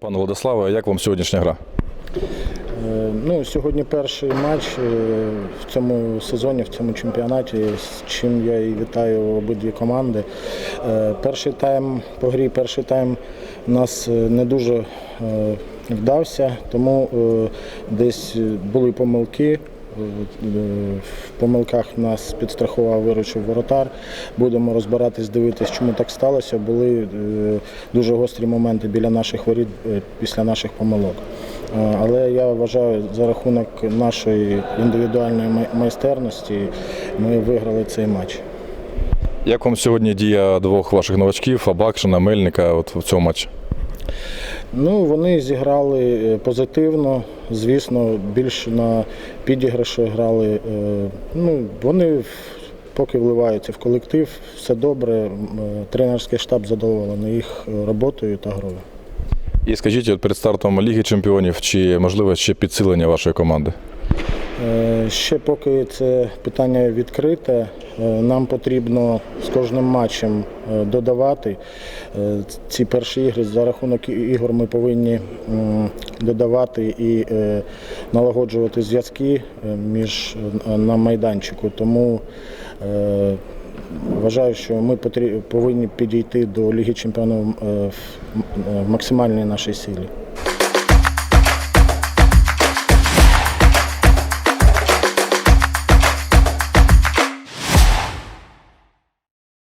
Пане Владиславе, як вам сьогоднішня гра? Е, Ну, сьогодні перший матч е, в цьому сезоні, в цьому чемпіонаті, з чим я і вітаю обидві команди. Е, Перший тайм по грі, перший тайм у нас не дуже вдався, тому десь були помилки. Е, В помилках нас підстрахував, виручив воротар. Будемо розбиратись, дивитись, чому так сталося. Були е, дуже гострі моменти біля наших воріт е, після наших помилок. Але я вважаю, за рахунок нашої індивідуальної майстерності ми виграли цей матч. Як вам сьогодні дія двох ваших новачків, Абакшина, Мельника от в цьому матчі? Ну, вони зіграли позитивно. Звісно, більше на підіграші грали. Е, Ну, вони поки вливаються в колектив, все добре. Е, Тренерський штаб задоволений їх роботою та грою. І скажіть, от перед стартом Ліги Чемпіонів, чи можливо ще підсилення вашої команди? Е, Ще поки це питання відкрите, нам потрібно з кожним матчем додавати. Ці перші ігри за рахунок ігор ми повинні додавати і е, налагоджувати зв'язки е, між е, на майданчику. Тому вважаю, що ми повинні підійти до Ліги Чемпіонів в максимальній нашій силі.